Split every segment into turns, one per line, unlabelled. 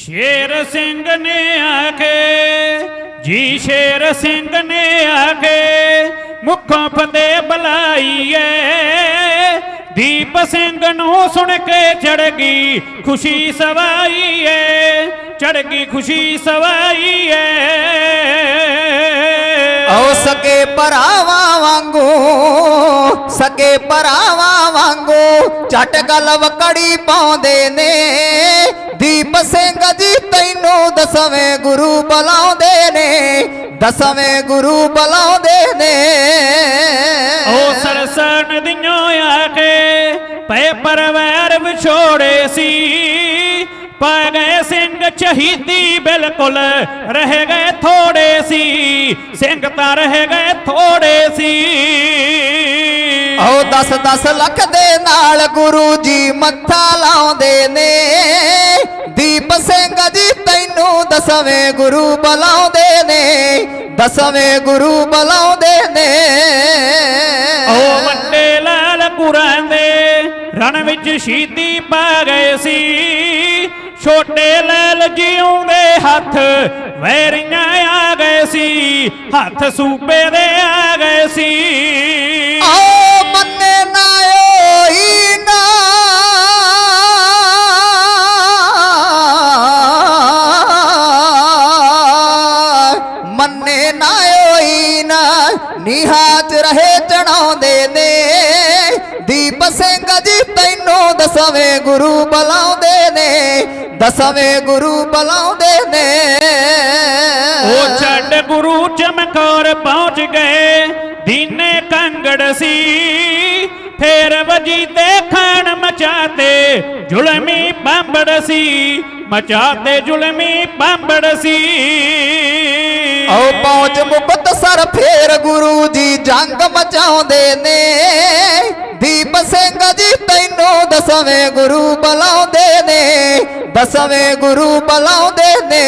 ਸ਼ੇਰ ਸਿੰਘ ਨੇ ਆਖੇ, ਜੀ ਸ਼ੇਰ ਸਿੰਘ ਨੇ ਆਖੇ, ਮੁੱਖੋਂ ਫਤਿਹ ਬੁਲਾਈਏ। ਦੀਪ ਸਿੰਘ ਨੂੰ ਸੁਣ ਕੇ ਚੜ ਗਈ ਖੁਸ਼ੀ ਸਵਾਈਏ ਚੜ ਗਈ ਖੁਸ਼ੀ ਸਵਾਈਏ।
ਓ ਸਕੇ ਭਰਾਵਾਂ ਵਾਂਗੂ, ਸਕੇ ਭਰਾਵਾਂ ਵਾਂਗੂ, ਝਟ ਗਲਵ ਕੜੀ ਪਾਉਂਦੇ ਨੇ। ਸਿੰਘ ਜੀ ਤੈਨੂੰ ਦਸਵੇਂ ਗੁਰੂ ਬੁਲਾਉਂਦੇ ਨੇ ਦਸਵੇਂ ਗੁਰੂ ਬੁਲਾਉਂਦੇ ਨੇ।
ਉਹ ਸਰਸ ਨਦੀਆਂ ਆ ਕੇ ਪਏ ਪਰਵੈਰ ਵਿਛੋੜੇ ਸੀ। ਪਾ ਗਏ ਸਿੰਘ ਸ਼ਹੀਦੀ ਬਿਲਕੁਲ ਰਹਿ ਗਏ ਥੋੜੇ ਸੀ। ਸਿੰਘ ਤਾਂ ਰਹਿ ਗਏ ਥੋੜੇ ਸੀ।
ਓ 10 10 ਲੱਖ ਦੇ ਨਾਲ ਗੁਰੂ ਜੀ ਮੱਥਾ ਲਾਉਂਦੇ ਨੇ। ਦਸਵੇਂ ਗੁਰੂ ਬੁਲਾਉਂਦੇ ਨੇ ਦਸਵੇਂ ਗੁਰੂ ਬੁਲਾਉਂਦੇ ਨੇ।
ਉਹ ਵੱਡੇ ਲਾਲ ਦੇ ਰਣ ਵਿੱਚ ਸ਼ਹੀਦੀ ਪਾ ਗਏ ਸੀ। ਛੋਟੇ ਲਾਲ ਜਿਉਂਦੇ ਹੱਥ ਵੈਰੀਆਂ ਆ ਗਏ ਸੀ ਹੱਥ ਸੂਬੇ ਦੇ ਆ ਗਏ ਸੀ।
ਆਓ ਮੰਨੇ ਨਾ ਦਸਵੇਂ ਗੁਰੂ ਬੁਲਾਉਂਦੇ ਨੇ।
ਉਹ ਛੱਡ ਗੁਰੂ ਚਮਕੌਰ ਪਹੁੰਚ ਗਏ ਦੀਨੇ ਕੰਗੜ ਸੀ। ਫੇਰ ਵਜੀ ਦੇਖਣ ਮਚਾਤੇ ਜ਼ੁਲਮੀ ਬੰਬੜ ਸੀ। ਮਚਾਤੇ ਜ਼ੁਲਮੀ ਬੰਬੜ ਸੀ।
ਆਓ ਪਹੁੰਚ ਮੁਕਤ ਸਰ ਫੇਰ ਗੁਰੂ ਜੀ ਜੰਗ ਮਚਾਉਂਦੇ ਨੇ। ਦੀਪ ਸਿੰਘ ਜੀ ਤੈਨੂੰ ਦਸਵੇਂ ਗੁਰੂ ਬੁਲਾਉਂਦੇ ਨੇ ਦਸਵੇਂ ਗੁਰੂ ਬੁਲਾਉਂਦੇ ਨੇ।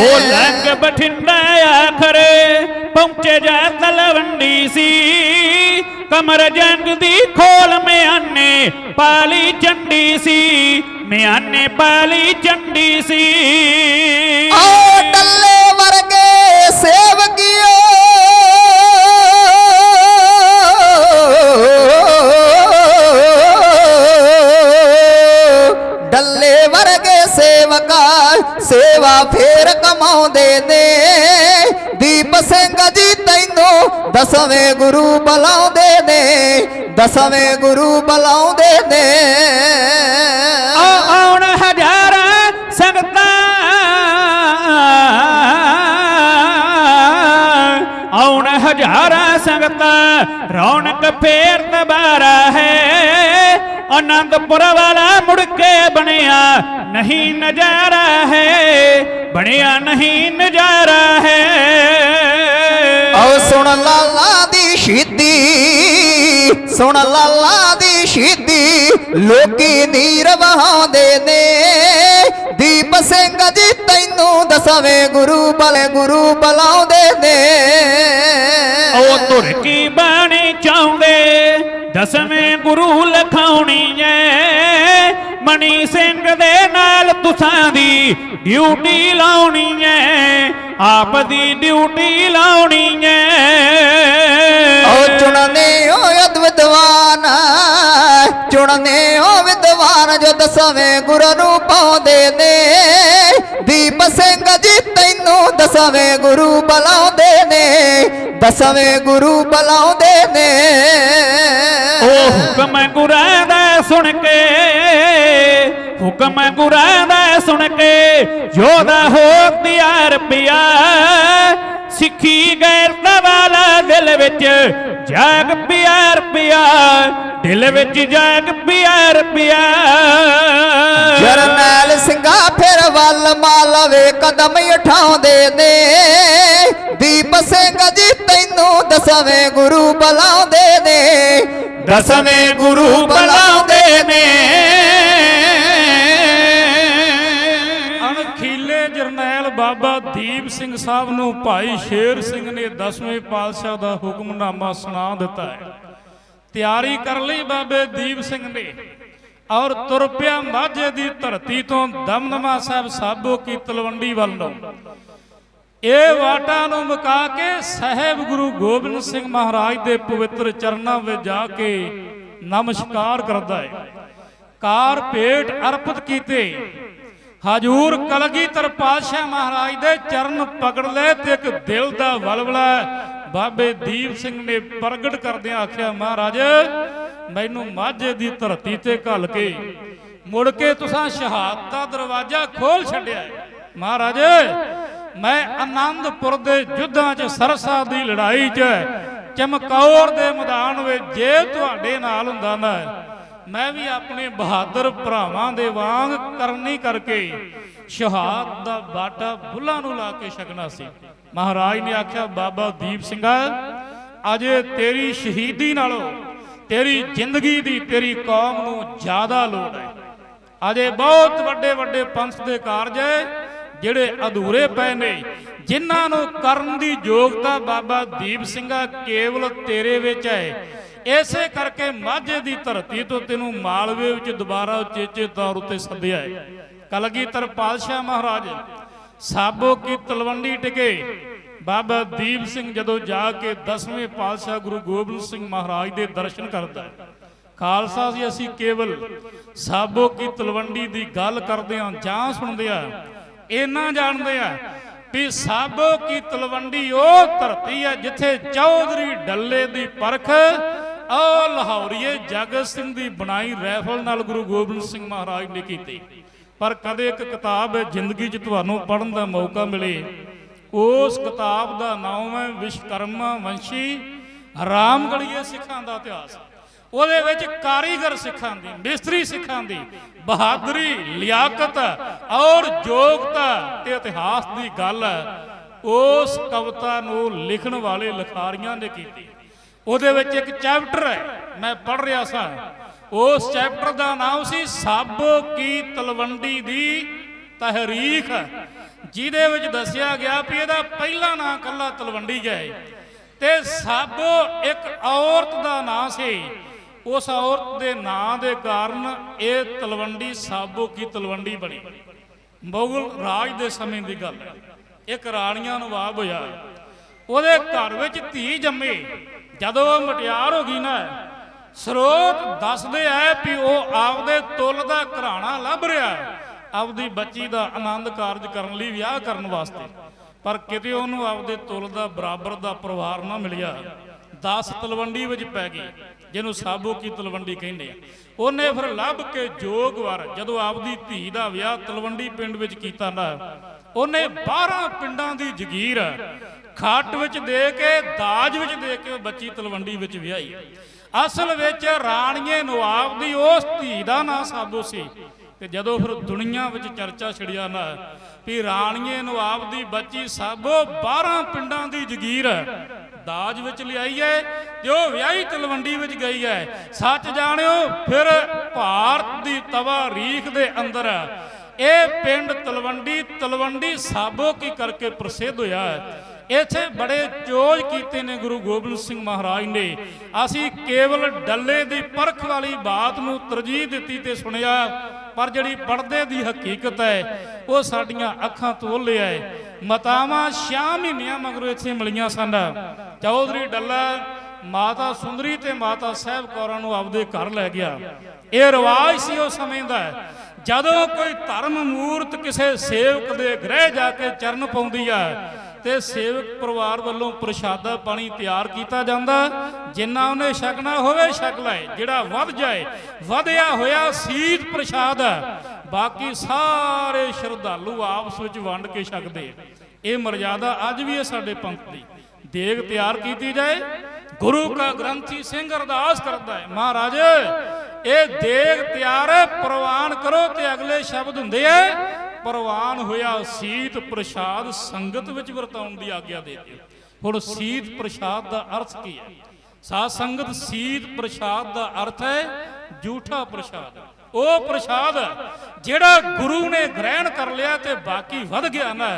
ਉਹ ਲੰਗ ਬਠਿੰਡਾ ਆਖਰੇ ਪਹੁੰਚੇ ਜਾ ਤਲਵੰਡੀ ਸੀ। ਕਮਰ ਜੰਗ ਦੀ ਖੋਲ ਮਿਆਨੇ ਪਾਲੀ ਚੰਡੀ ਸੀ ਮਿਆਨੇ ਪਾਲੀ ਚੰਡੀ ਸੀ।
ਆਓ ਸੇਵਾ ਫੇਰ ਕਮਾਉਂਦੇ ਨੇ। ਦੀਪ ਸਿੰਘ ਜੀ ਤੈਨੂੰ ਦਸਵੇਂ ਗੁਰੂ ਬੁਲਾਉਂਦੇ ਨੇ। ਦਸਵੇਂ ਗੁਰੂ ਬੁਲਾਉਂਦੇ ਨੇ।
ਆਉਣ ਹਜ਼ਾਰਾਂ ਸੰਗਤਾਂ, ਆਉਣ ਹਜ਼ਾਰਾਂ ਸੰਗਤਾਂ, ਰੌਣਕ ਫੇਰ ਦੁਬਾਰਾ ਹੈ। ਆਨੰਦਪੁਰ ਵਾਲਾ ਮੁੜ ਕੇ ਬਣਿਆ ਨਹੀਂ ਨਜ਼ਾਰਾ ਹੈ ਬਣਿਆ ਨਹੀਂ ਨਜ਼ਾਰਾ ਹੈ।
ਆਓ ਸੁਣ ਲਾਲਾ ਦੀ ਸ਼ਹੀਦੀ ਸੁਣ ਲਾਲਾ ਦੀ ਸ਼ਹੀਦੀ ਲੋਕੀ ਨੀਰ ਵਹਾਉਂਦੇ ਨੇ। ਦੀਪ ਸਿੰਘ ਜੀ ਤੈਨੂੰ ਦਸਵੇਂ ਗੁਰੂ ਬਲੇ ਗੁਰੂ ਬੁਲਾਉਂਦੇ ਨੇ।
ਉਹ ਤੁਰਕੀ ਬਾਣੀ ਚਾਹੁੰਦੇ ਦਸਵੇਂ ਗੁਰੂ ਲਖਾਉਣੀ ਐ। ਮਣੀ ਸਿੰਘ ਦੇ ਨਾਲ ਤੁਸਾਂ ਦੀ ਡਿਊਟੀ ਲਾਉਣੀ ਐ। ਆਪ ਦੀ ਡਿਊਟੀ ਲਾਉਣੀ ਐ।
ਓ ਚੁਣਨੇ ਓ ਵਿਦਵਾਨ, ਚੁਣਨੇ ਓ ਵਿਦਵਾਨ ਜੋ ਦਸਵੇਂ ਗੁਰੂ ਨੂੰ ਪਾਉਂਦੇ ਨੇ। ਦਸਵੇਂ ਗੁਰੂ ਬੁਲਾਉਂਦੇ ਨੇ, ਦਸਵੇਂ ਗੁਰੂ ਬੁਲਾਉਂਦੇ ਨੇ।
ਉਹ ਹੁਕਮ ਗੁਰਾਂ ਦਾ ਸੁਣ ਕੇ, ਹੁਕਮ ਗੁਰਾਂ ਦਾ ਸੁਣ ਕੇ, ਯੋਧਾ ਹੋ ਤਿਆਰ ਪਿਆ। ਸਿੱਖੀ ਗੈਰਤ ਵਾਲਾ ਦਿਲ ਵਿੱਚ ਜਾਗ ਪਿਆਰ ਪਿਆ ਦਿਲ ਵਿੱਚ ਜਾਗ ਪਿਆਰ ਪਿਆ
ਜਰਨੈਲ ਸਿੰਘਾ ਫਿਰ ਵੱਲ ਮਾਲਵੇ ਕਦਮ ਉਠਾਉਂਦੇ ਨੇ। ਦੀਪ ਸਿੰਘ ਜੀ ਤੈਨੂੰ ਦਸਵੇਂ ਗੁਰੂ ਬੁਲਾਉਂਦੇ ਨੇ।
ਦਸਵੇਂ ਗੁਰੂ ਬੁਲਾਉਂਦੇ ਨੇ।
ਬਾਬਾ ਸਿੰਘ ਸਾਹਿਬ ਨੂੰ ਭਾਈ ਸ਼ੇਰ ਸਿੰਘ ਨੇ 10ਵੇਂ ਪਾਤਸ਼ਾਹ ਦਾ ਹੁਕਮਨਾਮਾ ਸੁਣਾ ਦਿੱਤਾ ਹੈ। ਤਿਆਰੀ ਕਰ ਲਈ ਬਾਬੇ ਦੀਪ ਸਿੰਘ ਨੇ ਔਰ ਤੁਰ ਪਿਆ ਮਾਝੇ ਦੀ ਧਰਤੀ ਤੋਂ ਦਮਦਮਾ ਸਾਹਿਬ ਸਾਬੋ ਕੀ ਤਲਵੰਡੀ ਵੱਲ ਨੂੰ। ਇਹ ਵਾਟਾਂ ਨੂੰ ਮੁਕਾ ਕੇ ਸਹਿਬ ਗੁਰੂ ਗੋਬਿੰਦ ਸਿੰਘ ਮਹਾਰਾਜ ਦੇ ਪਵਿੱਤਰ ਚਰਨਾਂ ਵਿੱਚ ਜਾ ਕੇ ਨਮਸਕਾਰ ਕਰਦਾ ਹੈ। ਕਾਰ ਭੇਟ ਅਰਪਿਤ ਕੀਤੇ। ਹਜੂਰ ਕਲਗੀਧਰ ਪਾਤਸ਼ਾਹ ਮਹਾਰਾਜ ਦੇ ਚਰਨ ਪਕੜ ਲਏ ਤੇ ਇੱਕ ਦਿਲ ਦਾ ਵਲਵਲਾ ਬਾਬੇ ਦੀਪ ਸਿੰਘ ਨੇ ਪ੍ਰਗਟ ਕਰਦਿਆਂ ਆਖਿਆ, ਮਹਾਰਾਜ, ਮੈਨੂੰ ਮਾਝੇ ਦੀ ਧਰਤੀ ਤੇ ਘੱਲ ਕੇ ਮੁੜ ਕੇ ਤੁਸੀਂ ਸ਼ਹਾਦਤ ਦਾ ਦਰਵਾਜ਼ਾ ਖੋਲ ਛੱਡਿਆ ਮਹਾਰਾਜ, ਮੈਂ ਆਨੰਦਪੁਰ ਦੇ ਯੁੱਧਾਂ 'ਚ ਸਰਸਾ ਦੀ ਲੜਾਈ 'ਚ ਚਮਕੌਰ ਦੇ ਮੈਦਾਨ ਵਿੱਚ ਜੇ ਤੁਹਾਡੇ ਨਾਲ ਹੁੰਦਾ ਮੈਂ ਮੈਂ ਵੀ ਆਪਣੇ ਬਹਾਦਰ ਭਰਾਵਾਂ ਦੇ ਵਾਂਗ ਕਰਨੀ ਕਰਕੇ ਸ਼ਹਾਦਤ ਦਾ ਬਾਟਾ ਬੁੱਲਾਂ ਨੂੰ ਲਾ ਕੇ ਛਕਣਾ ਸੀ। ਮਹਾਰਾਜ ਨੇ ਆਖਿਆ, ਬਾਬਾ ਦੀਪ ਸਿੰਘਾ ਅਜੇ ਤੇਰੀ ਸ਼ਹੀਦੀ ਨਾਲੋਂ, ਤੇਰੀ ਜ਼ਿੰਦਗੀ ਦੀ ਤੇਰੀ ਕੌਮ ਨੂੰ ਜ਼ਿਆਦਾ ਲੋੜ ਹੈ। ਅਜੇ ਬਹੁਤ ਵੱਡੇ ਵੱਡੇ ਪੰਥ ਦੇ ਕਾਰਜ ਹੈ, ਜਿਹੜੇ ਅਧੂਰੇ ਪਏ ਨੇ। ਜਿਨ੍ਹਾਂ ਨੂੰ ਕਰਨ ਦੀ ਯੋਗਤਾ ਬਾਬਾ ਦੀਪ ਸਿੰਘਾ ਕੇਵਲ ਤੇਰੇ ਵਿੱਚ ਹੈ। ਇਸੇ ਕਰਕੇ ਮਾਝੇ ਦੀ ਧਰਤੀ ਤੋਂ ਤੈਨੂੰ ਮਾਲਵੇ ਵਿੱਚ ਦੁਬਾਰਾ ਉਚੇਚੇ ਤੌਰ ਉੱਤੇ ਸੱਦਿਆ ਹੈ ਕਲਗੀਧਰ ਪਾਤਸ਼ਾਹ ਮਹਾਰਾਜ, ਸਾਬੋ ਕੀ ਤਲਵੰਡੀ ਟਿਕੇ। ਬਾਬਾ ਦੀਪ ਸਿੰਘ ਜਦੋਂ ਜਾ ਕੇ 10ਵੇਂ ਪਾਤਸ਼ਾਹ ਗੁਰੂ ਗੋਬਿੰਦ ਸਿੰਘ ਮਹਾਰਾਜ ਦੇ ਦਰਸ਼ਨ ਕਰਦਾ ਹੈ ਖਾਲਸਾ ਸੀ ਅਸੀਂ ਕੇਵਲ ਸਾਬੋ ਕੀ ਤਲਵੰਡੀ ਦੀ ਗੱਲ ਕਰਦੇ ਹਾਂ ਜਾਂ ਸੁਣਦੇ ਆ ਇਹਨਾਂ ਜਾਣਦੇ ਆ ਵੀ ਸਾਬੋ ਕੀ ਤਲਵੰਡੀ ਉਹ ਧਰਤੀ ਆ ਜਿੱਥੇ ਚੌਧਰੀ ਡੱਲੇ ਦੀ ਪਰਖ ਆ ਲਾਹੌਰੀਏ ਜਗਤ ਸਿੰਘ ਦੀ ਬਣਾਈ ਰਾਈਫਲ ਨਾਲ ਗੁਰੂ ਗੋਬਿੰਦ ਸਿੰਘ ਮਹਾਰਾਜ ਨੇ ਕੀਤੀ। ਪਰ ਕਦੇ ਇੱਕ ਕਿਤਾਬ ਹੈ ਜ਼ਿੰਦਗੀ 'ਚ ਤੁਹਾਨੂੰ ਪੜ੍ਹਨ ਦਾ ਮੌਕਾ ਮਿਲੇ। ਉਸ ਕਿਤਾਬ ਦਾ ਨਾਮ ਹੈ ਵਿਸ਼ਕਰਮਾ ਵੰਸ਼ੀ ਰਾਮਗੜੀਏ ਸਿੱਖਾਂ ਦਾ ਇਤਿਹਾਸ। ਉਹਦੇ ਵਿੱਚ ਕਾਰੀਗਰ ਸਿੱਖਾਂ ਦੀ, ਮਿਸਤਰੀ ਸਿੱਖਾਂ ਦੀ, ਬਹਾਦਰੀ, ਲਿਆਕਤ ਔਰ ਯੋਗਤਾ ਤੇ ਇਤਿਹਾਸ ਦੀ ਗੱਲ ਉਸ ਕਵਿਤਾ ਨੂੰ ਲਿਖਣ ਵਾਲੇ ਲਿਖਾਰੀਆਂ ਨੇ ਕੀਤੀ। ਉਹਦੇ ਵਿੱਚ ਇੱਕ ਚੈਪਟਰ ਹੈ, ਮੈਂ ਪੜ੍ਹ ਰਿਹਾ ਸਾਂ। ਉਸ ਚੈਪਟਰ ਦਾ ਨਾਮ ਸੀ ਸਾਬੋ ਕੀ ਤਲਵੰਡੀ ਦੀ ਤਹਿਰੀਖ ਜਿਹਦੇ ਵਿੱਚ ਦੱਸਿਆ ਗਿਆ ਵੀ ਇਹਦਾ ਪਹਿਲਾ ਨਾਂ ਕੱਲਾ ਤਲਵੰਡੀ ਹੈ। ਤੇ ਸਾਬੋ ਇੱਕ ਔਰਤ ਦਾ ਨਾਂ ਸੀ। ਉਸ ਔਰਤ ਦੇ ਨਾਂ ਦੇ ਕਾਰਨ ਇਹ ਤਲਵੰਡੀ ਸਾਬੋ ਕੀ ਤਲਵੰਡੀ ਬਣੀ। ਮੁਗਲ ਰਾਜ ਦੇ ਸਮੇਂ ਦੀ ਗੱਲ ਹੈ। ਇੱਕ ਰਾਣੀਆਂ ਨੂੰ ਨਵਾਬ ਹੋਇਆ ਉਹਦੇ ਘਰ ਵਿੱਚ ਧੀ ਜੰਮੀ। ਜਦੋਂ ਮਟਿਆਰ ਹੋ ਗਈ ਨਾ, ਸਰੋਤ ਦੱਸਦੇ ਆ ਵੀ ਉਹ ਆਪਦੇ ਤੁੱਲ ਦਾ ਘਰਾਣਾ ਲੱਭ ਰਿਹਾ ਆਪਦੀ ਬੱਚੀ ਦਾ ਆਨੰਦ ਕਾਰਜ ਕਰਨ ਲਈ ਵਿਆਹ ਕਰਨ ਵਾਸਤੇ। ਪਰ ਕਿਤੇ ਉਹਨੂੰ ਆਪਦੇ ਤੁਲ ਦਾ, ਬਰਾਬਰ ਦਾ ਪਰਿਵਾਰ ਨਾ ਮਿਲਿਆ। 10 ਤਲਵੰਡੀ ਵਿੱਚ ਪੈ ਗਈ, ਜਿਹਨੂੰ ਸਾਬੋ ਕੀ ਤਲਵੰਡੀ ਕਹਿੰਦੇ ਆ। ਉਹਨੇ ਫਿਰ ਲੱਭ ਕੇ ਜੋਗਵਰ ਜਦੋਂ ਆਪਦੀ ਧੀ ਦਾ ਵਿਆਹ ਤਲਵੰਡੀ ਪਿੰਡ ਵਿੱਚ ਕੀਤਾ ਨਾ ਉਹਨੇ 12 ਪਿੰਡਾਂ ਦੀ ਜਗੀਰ ਖਾਟ ਵਿੱਚ ਦੇ ਕੇ, ਦਾਜ ਵਿੱਚ ਦੇ ਕੇ ਉਹ ਬੱਚੀ ਤਲਵੰਡੀ ਵਿੱਚ ਵਿਆਹੀ। ਅਸਲ ਵਿੱਚ ਰਾਣੀਏ ਨਵਾਬ ਦੀ ਉਸ ਧੀ ਦਾ ਨਾਂ ਸਾਬੋ ਸੀ। ਤੇ ਜਦੋਂ ਫਿਰ ਦੁਨੀਆ ਵਿੱਚ ਚਰਚਾ ਛਿੜਿਆ ਨਾ, ਵੀ ਰਾਣੀਏ ਨਵਾਬ ਦੀ ਬੱਚੀ ਸਾਬੋ 12 ਪਿੰਡਾਂ ਦੀ ਜਗੀਰ ਦਾਜ ਵਿੱਚ ਲਿਆਈ ਹੈ ਤੇ ਉਹ ਵਿਆਹੀ ਤਲਵੰਡੀ ਵਿੱਚ ਗਈ ਹੈ। ਸੱਚ ਜਾਣਿਓ, ਫਿਰ ਭਾਰਤ ਦੀ ਤਵਾਰੀਖ ਦੇ ਅੰਦਰ ਇਹ ਪਿੰਡ ਤਲਵੰਡੀ ਤਲਵੰਡੀ ਸਾਬੋ ਕੀ ਕਰਕੇ ਪ੍ਰਸਿੱਧ ਹੋਇਆ ਹੈ? ਇੱਥੇ ਬੜੇ ਚੋਜ ਕੀਤੇ ਨੇ ਗੁਰੂ ਗੋਬਿੰਦ ਸਿੰਘ ਮਹਾਰਾਜ ਨੇ। ਅਸੀਂ ਕੇਵਲ ਡੱਲੇ ਦੀ ਪਰਖ ਵਾਲੀ ਬਾਤ ਨੂੰ ਤਰਜੀਹ ਦਿੱਤੀ ਤੇ ਸੁਣਿਆ, ਪਰ ਜਿਹੜੀ ਪਰਦੇ ਦੀ ਹਕੀਕਤ ਹੈ, ਉਹ ਸਾਡੀਆਂ ਅੱਖਾਂ ਤੋਂ ਲਿਆ ਹੈ ਮਤਾਵਾਂ ਛਿਆ ਮਹੀਨਿਆਂ ਮਗਰੋਂ ਇੱਥੇ ਮਿਲੀਆਂ ਸਨ। ਚੌਧਰੀ ਡੱਲਾ, ਮਾਤਾ ਸੁੰਦਰੀ ਤੇ ਮਾਤਾ ਸਾਹਿਬ ਕੌਰਾਂ ਨੂੰ ਆਪਦੇ ਘਰ ਲੈ ਗਿਆ। ਇਹ ਰਿਵਾਜ ਸੀ ਉਸ ਸਮੇਂ ਦਾ। ਜਦੋਂ ਕੋਈ ਧਰਮ ਮੂਰਤ ਕਿਸੇ ਸੇਵਕ ਦੇ ਗ੍ਰਹਿ ਜਾ ਕੇ ਚਰਨ ਪਾਉਂਦੀ ਆ ਤੇ ਸੇਵਕ ਪਰਿਵਾਰ ਵੱਲੋਂ ਪ੍ਰਸ਼ਾਦਾ ਪਾਣੀ ਤਿਆਰ ਕੀਤਾ ਜਾਂਦਾ, ਜਿੰਨਾ ਉਹਨੇ ਛਕਣਾ ਹੋਵੇ ਛਕ ਲਏ, ਜਿਹੜਾ ਵੱਧ ਜਾਏ, ਵਧਿਆ ਹੋਇਆ ਸੀਤ ਪ੍ਰਸ਼ਾਦ ਹੈ, ਬਾਕੀ ਸਾਰੇ ਸ਼ਰਧਾਲੂ ਆਪਸ ਵਿੱਚ ਵੰਡ ਕੇ ਛਕਦੇ ਇਹ ਮਰਜ਼ਾਦਾ ਅੱਜ ਵੀ ਹੈ ਸਾਡੇ ਪੰਥ ਦੀ। ਦੇਗ ਤਿਆਰ ਕੀਤੀ ਜਾਏ, ਗੁਰੂ ਕਾ ਗ੍ਰੰਥੀ ਸਿੰਘ ਅਰਦਾਸ ਕਰਦਾ ਹੈ, ਮਹਾਰਾਜ ਇਹ ਦੇਗ ਤਿਆਰ ਹੈ, ਪ੍ਰਵਾਨ ਕਰੋ ਤੇ ਅਗਲੇ ਸ਼ਬਦ ਹੁੰਦੇ ਐ ਪ੍ਰਵਾਨ ਹੋਇਆ ਸੀਤ ਪ੍ਰਸ਼ਾਦ ਸੰਗਤ ਵਿੱਚ ਵਰਤਾਉਣ ਦੀ ਆਗਿਆ ਦੇ ਦਿਓ ਹੁਣ ਸੀਤ ਪ੍ਰਸ਼ਾਦ ਦਾ ਅਰਥ ਕੀ ਹੈ? ਸਾਧ ਸੰਗਤ ਸੀਤ ਪ੍ਰਸ਼ਾਦ ਦਾ ਅਰਥ ਹੈ, ਜੂਠਾ ਪ੍ਰਸ਼ਾਦ। ਉਹ ਪ੍ਰਸ਼ਾਦ ਜਿਹੜਾ ਗੁਰੂ ਨੇ ਗ੍ਰਹਿਣ ਕਰ ਲਿਆ ਤੇ ਬਾਕੀ ਵੱਧ ਗਿਆ ਨਾ,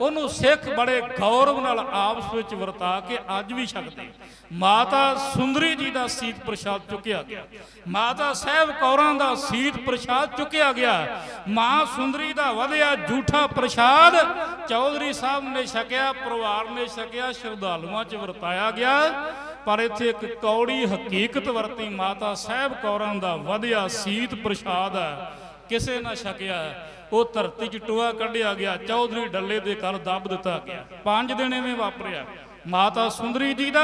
ਉਹਨੂੰ ਸਿੱਖ ਬੜੇ ਗੌਰਵ ਨਾਲ ਆਪਸ ਵਿੱਚ ਵਰਤਾ ਕੇ ਅੱਜ ਵੀ ਛਕਦੇ। ਮਾਤਾ ਸੁੰਦਰੀ ਜੀ ਦਾ ਸੀਤ ਪ੍ਰਸ਼ਾਦ ਚੁੱਕਿਆ ਗਿਆ। ਮਾਤਾ ਸਾਹਿਬ ਕੌਰਾਂ ਦਾ ਸੀਤ ਪ੍ਰਸ਼ਾਦ ਚੁੱਕਿਆ ਗਿਆ। ਮਾਂ ਸੁੰਦਰੀ ਦਾ ਵਧਿਆ ਝੂਠਾ ਪ੍ਰਸ਼ਾਦ ਚੌਧਰੀ ਸਾਹਿਬ ਨੇ ਛਕਿਆ, ਪਰਿਵਾਰ ਨੇ ਛਕਿਆ, ਸ਼ਰਧਾਲੂਆਂ 'ਚ ਵਰਤਾਇਆ ਗਿਆ। ਪਰ ਇੱਥੇ ਇੱਕ ਕੌੜੀ ਹਕੀਕਤ ਵਰਤੀ ਮਾਤਾ ਸਾਹਿਬ ਕੌਰਾਂ ਦਾ ਵਧਿਆ ਸੀਤ ਪ੍ਰਸ਼ਾਦ ਹੈ। ਕਿਸੇ ਨਾ ਛਕਿਆ ਉਹ ਧਰਤੀ 'ਚ ਟੋਆ ਕੱਢਿਆ ਗਿਆ, ਚੌਧਰੀ ਡੱਲੇ ਦੇ ਘਰ ਦੱਬ ਦਿੱਤਾ ਗਿਆ। ਪੰਜ ਦਿਨ ਐਵੇਂ ਵਾਪਰਿਆ। ਮਾਤਾ ਸੁੰਦਰੀ ਜੀ ਦਾ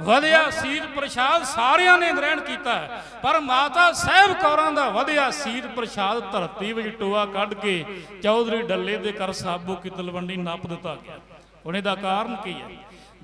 ਵਧਿਆ ਸੀਤ ਪ੍ਰਸ਼ਾਦ ਸਾਰਿਆਂ ਨੇ ਗ੍ਰਹਿਣ ਕੀਤਾ ਹੈ। ਪਰ ਮਾਤਾ ਸਾਹਿਬ ਕੌਰਾਂ ਦਾ ਵਧਿਆ ਸੀਤ ਪ੍ਰਸ਼ਾਦ ਧਰਤੀ ਵਿੱਚ ਟੋਆ ਕੱਢ ਕੇ ਚੌਧਰੀ ਡੱਲੇ ਦੇ ਘਰ ਸਾਬੋ ਕੀ ਤਲਵੰਡੀ ਨੱਪ ਦਿੱਤਾ ਗਿਆ। ਹੁਣ ਇਹਦਾ ਕਾਰਨ ਕੀ ਹੈ?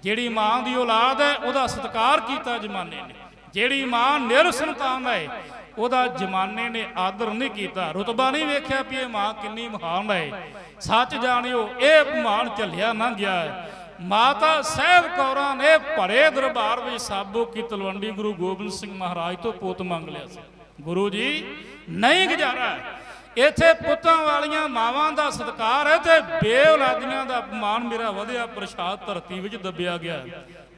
ਜਿਹੜੀ ਮਾਂ ਦੀ ਔਲਾਦ ਹੈ, ਉਹਦਾ ਸਤਿਕਾਰ ਕੀਤਾ ਜਮਾਨੇ ਨੇ। ਜਿਹੜੀ ਮਾਂ ਨਿਰਸੰਤਾਨ ਹੈ, ਉਹਦਾ ਜਮਾਨੇ ਨੇ ਆਦਰ ਨਹੀਂ ਕੀਤਾ। ਰਤਬਾ ਨਹੀਂ ਵੇਖਿਆ ਵੀ ਇਹ ਮਾਂ ਕਿੰਨੀ ਮਹਾਨ ਹੈ। ਸੱਚ ਜਾਣਿਓ, ਇਹ ਅਪਮਾਨ ਝੱਲਿਆ ਨਾ ਗਿਆ ਹੈ। ਮਾਤਾ ਸਾਹਿਬ ਕੌਰਾਂ ਨੇ ਭਰੇ ਦਰਬਾਰ ਵਿੱਚ ਸਾਬੋ ਕੀ ਤਲਵੰਡੀ ਗੁਰੂ ਗੋਬਿੰਦ ਸਿੰਘ ਮਹਾਰਾਜ ਤੋਂ ਪੁੱਤ ਮੰਗ ਲਿਆ ਸੀ। ਗੁਰੂ ਜੀ, ਨਹੀਂ ਗੁਜ਼ਾਰਾ ਇੱਥੇ ਪੁੱਤਾਂ ਵਾਲੀਆਂ ਮਾਵਾਂ ਦਾ ਸਤਿਕਾਰ ਹੈ ਤੇ ਬੇਔਲਾਦੀਆਂ ਦਾ ਅਪਮਾਨ ਮੇਰਾ ਵਧਿਆ, ਪ੍ਰਸ਼ਾਦ ਧਰਤੀ ਵਿੱਚ ਦੱਬਿਆ ਗਿਆ।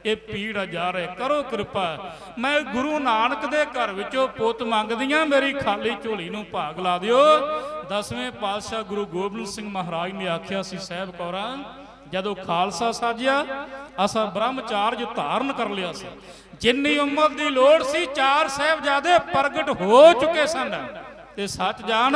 ਇਹ ਪੀੜ ਜਾ ਰਹੇ, ਕਰੋ ਕਿਰਪਾ। ਮੈਂ ਗੁਰੂ ਨਾਨਕ ਦੇ ਘਰ ਵਿੱਚੋਂ ਪੁੱਤ ਮੰਗਦੀਆਂ, ਮੇਰੀ ਖਾਲੀ ਝੋਲੀ ਨੂੰ ਭਾਗ ਲਾ ਦਿਓ। ਦਸਵੇਂ ਪਾਤਸ਼ਾਹ ਗੁਰੂ ਗੋਬਿੰਦ ਸਿੰਘ ਮਹਾਰਾਜ ਨੇ ਆਖਿਆ ਸੀ, ਸਾਹਿਬ ਕੌਰਾਂ, ਜਦੋਂ ਖਾਲਸਾ ਸਾਜਿਆ, ਅਸਾਂ ਬ੍ਰਹਮਚਾਰਜ ਧਾਰਨ ਕਰ ਲਿਆ ਸੀ। ਜਿੰਨੀ ਉਮਰ ਦੀ ਲੋੜ ਸੀ, ਚਾਰ ਸਾਹਿਬਜ਼ਾਦੇ ਪ੍ਰਗਟ ਹੋ ਚੁੱਕੇ ਸਨ। ਤੇ ਸੱਚ ਜਾਣ।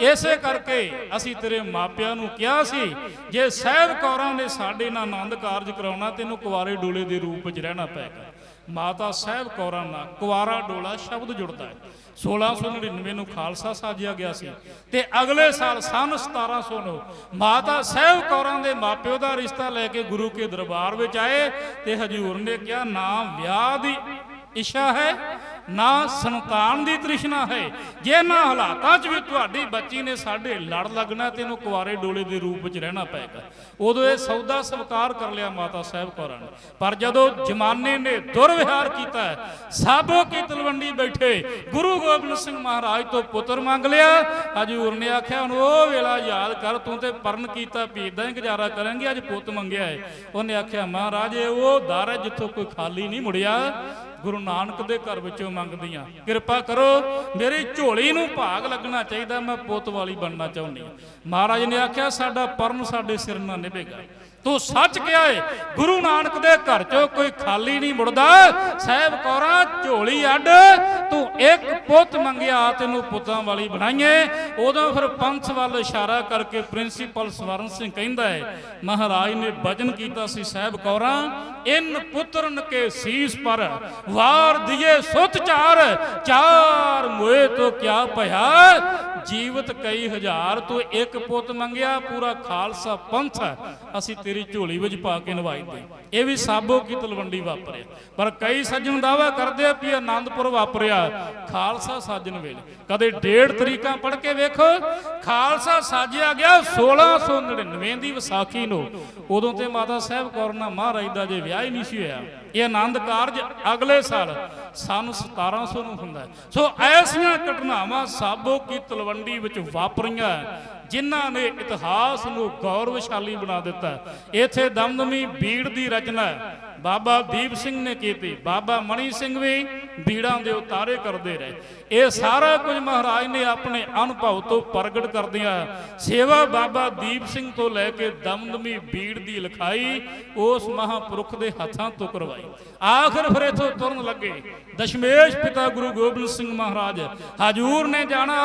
ਇਸੇ ਕਰਕੇ ਅਸੀਂ ਤੇਰੇ ਮਾਪਿਆਂ ਨੂੰ ਕਿਹਾ ਸੀ, ਜੇ ਸਹਿਬ ਕੌਰਾਂ ਨੇ ਸਾਡੇ ਨਾਲ ਆਨੰਦ ਕਾਰਜ ਕਰਾਉਣਾ, ਤੈਨੂੰ ਕੁਵਾਰੇ ਡੋਲੇ ਦੇ ਰੂਪ ਵਿੱਚ ਰਹਿਣਾ ਪਏਗਾ ਮਾਤਾ ਸਹਿਬ ਕੌਰਾਂ ਨਾਲ ਕੁਵਾਰਾ ਡੋਲਾ ਸ਼ਬਦ ਜੁੜਦਾ ਹੈ। 1699 ਨੂੰ ਖਾਲਸਾ ਸਾਜਿਆ ਗਿਆ ਸੀ ਤੇ ਅਗਲੇ ਸਾਲ ਸਨ 1709 ਮਾਤਾ ਸਹਿਬ ਕੌਰਾਂ ਦੇ ਮਾਪਿਓ ਦਾ ਰਿਸ਼ਤਾ ਲੈ ਕੇ ਗੁਰੂ ਕੇ ਦਰਬਾਰ ਵਿੱਚ ਆਏ ਤੇ ਹਜੂਰ ਨੇ ਕਿਹਾ ਨਾ ਵਿਆਹ ਦੀ ਇੱਛਾ ਹੈ ਨਾ ਸੰਤਾਨ ਦੀ ਤ੍ਰਿਸ਼ਨਾ ਹੈ। ਜੇ ਨਾ ਹਾਲਾਤਾਂ 'ਚ ਵੀ ਤੁਹਾਡੀ ਬੱਚੀ ਨੇ ਸਾਡੇ ਲੜ ਲੱਗਣਾ ਤੇ ਇਹਨੂੰ ਕੁਵਾਰੇ ਡੋਲੇ ਦੇ ਰੂਪ ਵਿੱਚ ਰਹਿਣਾ ਪਏਗਾ। ਉਦੋਂ ਇਹ ਸੌਦਾ ਸਵੀਕਾਰ ਕਰ ਲਿਆ ਮਾਤਾ ਸਾਹਿਬ ਕੌਰਾਂ ਨੇ। ਪਰ ਜਦੋਂ ਜਮਾਨੇ ਨੇ ਦੁਰਵਿਹਾਰ ਕੀਤਾ ਸਾਬੋ ਕੀ ਤਲਵੰਡੀ ਬੈਠੇ, ਗੁਰੂ ਗੋਬਿੰਦ ਸਿੰਘ ਮਹਾਰਾਜ ਤੋਂ ਪੁੱਤਰ ਮੰਗ ਲਿਆ। ਹਜੂਰ ਨੇ ਆਖਿਆ, ਹੁਣ ਉਹ ਵੇਲਾ ਯਾਦ ਕਰ, ਤੂੰ ਤੇ ਪਰਨ ਕੀਤਾ ਵੀ ਇਦਾਂ ਹੀ ਗੁਜ਼ਾਰਾ ਕਰਾਂਗੇ, ਅੱਜ ਪੁੱਤ ਮੰਗਿਆ ਹੈ ਉਹਨੇ ਆਖਿਆ, ਮਹਾਰਾਜ, ਇਹ ਉਹ ਦਰ ਹੈ ਜਿੱਥੋਂ ਕੋਈ ਖਾਲੀ ਨਹੀਂ ਮੁੜਿਆ। ਗੁਰੂ ਨਾਨਕ ਦੇ ਘਰ ਵਿੱਚੋਂ ਮੰਗਦੀ ਮੰਗਦੀਆਂ। ਕਿਰਪਾ ਕਰੋ, ਮੇਰੀ ਝੋਲੀ ਨੂੰ ਭਾਗ ਲੱਗਣਾ ਚਾਹੀਦਾ, ਮੈਂ ਪੁੱਤ ਵਾਲੀ ਬਣਨਾ ਚਾਹੁੰਦੀ ਹਾਂ। ਮਹਾਰਾਜ ਨੇ ਆਖਿਆ, ਸਾਡਾ ਪਰਮ ਸਾਡੇ ਸਿਰ ਨਾਲ ਨਿਭੇਗਾ। ਤੂੰ ਸੱਚ ਕਿਹਾ ਏ, ਗੁਰੂ ਨਾਨਕ ਦੇ ਘਰ ਚੋਂ ਕੋਈ ਖਾਲੀ ਨਹੀਂ ਮੁੜਦਾ। ਸਾਹਿਬ ਕੌਰਾਂ, ਝੋਲੀ ਅੱਡ, ਤੂੰ ਇੱਕ ਪੁੱਤ ਮੰਗਿਆ ਤੈਨੂੰ ਪੁੱਤਾਂ ਵਾਲੀ ਬਣਾਈਏ। ਉਦੋਂ ਫਿਰ ਪੰਥ ਵੱਲ ਇਸ਼ਾਰਾ ਕਰਕੇ ਪ੍ਰਿੰਸੀਪਲ ਸਵਰਨ ਸਿੰਘ ਕਹਿੰਦਾ ਹੈ ਮਹਾਰਾਜ ਨੇ ਬਚਨ ਕੀਤਾ ਸੀ ਸਾਹਿਬ ਕੌਰਾਂ, ਇਨ ਪੁੱਤਰਨ ਕੇ ਸੀਸ ਪਰ, ਵਾਰ ਦਿਏ ਸੁਤ ਚਾਰ ਚਾਰ ਮੋਏ ਤੋਂ ਕਿਆ ਭਇਆ। ਜੀਵਤ ਕਈ ਹਜ਼ਾਰ, ਤੂੰ ਇੱਕ ਪੁੱਤ ਮੰਗਿਆ, ਪੂਰਾ ਖਾਲਸਾ ਪੰਥ ਅਸੀਂ ਤੇਰੀ ਝੋਲੀ ਵਿੱਚ ਪਾ ਕੇ ਨਵਾਈ ਦੇ। ਇਹ ਵੀ ਸਾਬੋ ਕੀ ਤਲਵੰਡੀ ਵਾਪਰਿਆ। ਪਰ ਕਈ ਸੱਜਣ ਦਾਵਾ ਕਰਦੇ ਆ ਵੀ ਆਨੰਦਪੁਰ ਵਾਪਰਿਆ। ਖਾਲਸਾ ਸਾਜਣ ਵੇਲੇ। ਕਦੇ ਡੇਢ ਤਰੀਕਾਂ ਪੜ੍ਹ ਕੇ ਵੇਖੋ, ਖਾਲਸਾ ਸਾਜਿਆ ਗਿਆ 1699 ਦੀ ਵਿਸਾਖੀ ਨੂੰ। ਉਦੋਂ ਤੇ ਮਾਤਾ ਸਾਹਿਬ ਕੌਰ ਨਾਲ ਮਹਾਰਾਜ ਦਾ ਜੇ ਵਿਆਹ ਹੀ ਨਹੀਂ ਸੀ ਹੋਇਆ। ਇਹ ਆਨੰਦ ਕਾਰਜ ਅਗਲੇ ਸਾਲ ਸਨ 1700 ਨੂੰ ਹੁੰਦਾ ਸੋ ਐਸੀਆਂ ਘਟਨਾਵਾਂ ਸਾਬੋ ਕੀ ਤਲਵੰਡੀ ਵਿੱਚ ਵਾਪਰੀਆਂ। ਜਿਨ੍ਹਾਂ ਨੇ ਇਤਿਹਾਸ ਨੂੰ ਗੌਰਵਸ਼ਾਲੀ ਬਣਾ ਦਿੱਤਾ ਇੱਥੇ ਦਮਦਮੀ ਬੀੜ ਦੀ ਰਚਨਾ ਬਾਬਾ ਦੀਪ ਸਿੰਘ ਨੇ ਕੀਤੀ, ਬਾਬਾ ਮਣੀ ਸਿੰਘ ਵੀ ਬੀੜਾਂ ਦੇ ਉਤਾਰੇ ਕਰਦੇ ਰਹੇ। ਇਹ ਸਾਰਾ ਕੁਝ ਮਹਾਰਾਜ ਨੇ ਆਪਣੇ ਅਨੁਭਵ ਤੋਂ ਪ੍ਰਗਟ ਕਰਦਿਆਂ ਸੇਵਾ ਬਾਬਾ ਦੀਪ ਸਿੰਘ ਤੋਂ ਲੈ ਕੇ ਦਮਦਮੀ ਬੀੜ ਦੀ ਲਿਖਾਈ ਉਸ ਮਹਾਪੁਰਖ ਦੇ ਹੱਥਾਂ ਤੋਂ ਕਰਵਾਈ। ਆਖਰ ਫਿਰ ਇਥੋਂ ਤੁਰਨ ਲੱਗੇ। ਦਸ਼ਮੇਸ਼ ਪਿਤਾ ਗੁਰੂ ਗੋਬਿੰਦ ਸਿੰਘ ਮਹਾਰਾਜ, ਹਜੂਰ ਨੇ ਜਾਣਾ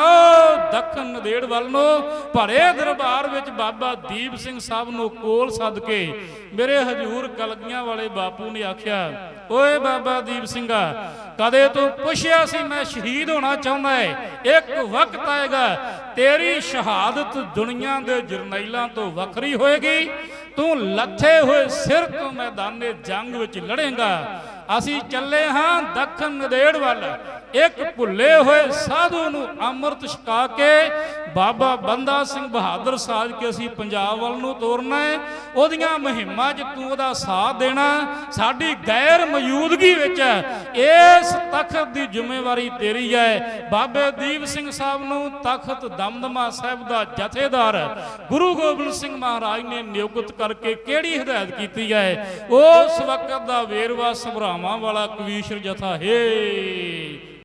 ਦੱਖਣ ਨਦੇੜ ਵੱਲ ਨੂੰ, ਭਰੇ ਦਰਬਾਰ ਵਿੱਚ ਬਾਬਾ ਦੀਪ ਸਿੰਘ ਸਾਹਿਬ ਨੂੰ ਕੋਲ ਸੱਦ ਕੇ ਮੇਰੇ ਹਜੂਰ ਕਲਗੀਆਂ ਵਾਲੇ ਬਾਪੂ ਨੇ ਆਖਿਆ, ਓਏ ਬਾਬਾ ਦੀਪ ਸਿੰਘਾ, ਕਦੇ ਤੂੰ ਪੁੱਛਿਆ ਸੀ ਮੈਂ ਸ਼ਹੀਦ ਹੋਣਾ ਚਾਹੁੰਦਾ ਹੈ ਇੱਕ ਵਕਤ ਆਏਗਾ, ਤੇਰੀ ਸ਼ਹਾਦਤ ਦੁਨੀਆ ਦੇ ਜਰਨੈਲਾਂ ਤੋਂ ਵੱਖਰੀ ਹੋਏਗੀ। ਤੂੰ ਲੱਥੇ ਹੋਏ ਸਿਰ ਤੋਂ ਮੈਦਾਨੇ ਜੰਗ ਵਿੱਚ ਲੜੇਗਾ। ਅਸੀਂ ਚੱਲੇ ਹਾਂ ਦੱਖਣ ਨਦੇੜ ਵੱਲ ਇੱਕ ਭੁੱਲੇ ਹੋਏ ਸਾਧੂ ਨੂੰ ਅੰਮ੍ਰਿਤ ਛਕਾ ਕੇ ਬਾਬਾ ਬੰਦਾ ਸਿੰਘ ਬਹਾਦਰ ਸਾਜ ਕੇ ਅਸੀਂ ਪੰਜਾਬ ਵੱਲ ਨੂੰ ਤੋਰਨਾ ਹੈ। ਉਹਦੀਆਂ ਮੁਹਿੰਮਾਂ 'ਚ ਤੂੰ ਉਹਦਾ ਸਾਥ ਦੇਣਾ ਸਾਡੀ ਗੈਰ ਮੌਜੂਦਗੀ ਵਿੱਚ ਇਸ ਤਖਤ ਦੀ ਜ਼ਿੰਮੇਵਾਰੀ ਤੇਰੀ ਹੈ। ਬਾਬੇ ਦੀਪ ਸਿੰਘ ਸਾਹਿਬ ਨੂੰ ਤਖਤ ਦਮਦਮਾ ਸਾਹਿਬ ਦਾ ਜਥੇਦਾਰ ਗੁਰੂ ਗੋਬਿੰਦ ਸਿੰਘ ਮਹਾਰਾਜ ਨੇ ਨਿਯੁਕਤ ਕਰਕੇ ਕਿਹੜੀ ਹਦਾਇਤ ਕੀਤੀ ਹੈ? ਉਸ ਵਕਤ ਦਾ ਵੇਰਵਾ ਸਭਰਾਵਾਂ ਵਾਲਾ ਕਵੀਸ਼ਰ ਜਥਾ, ਹੈ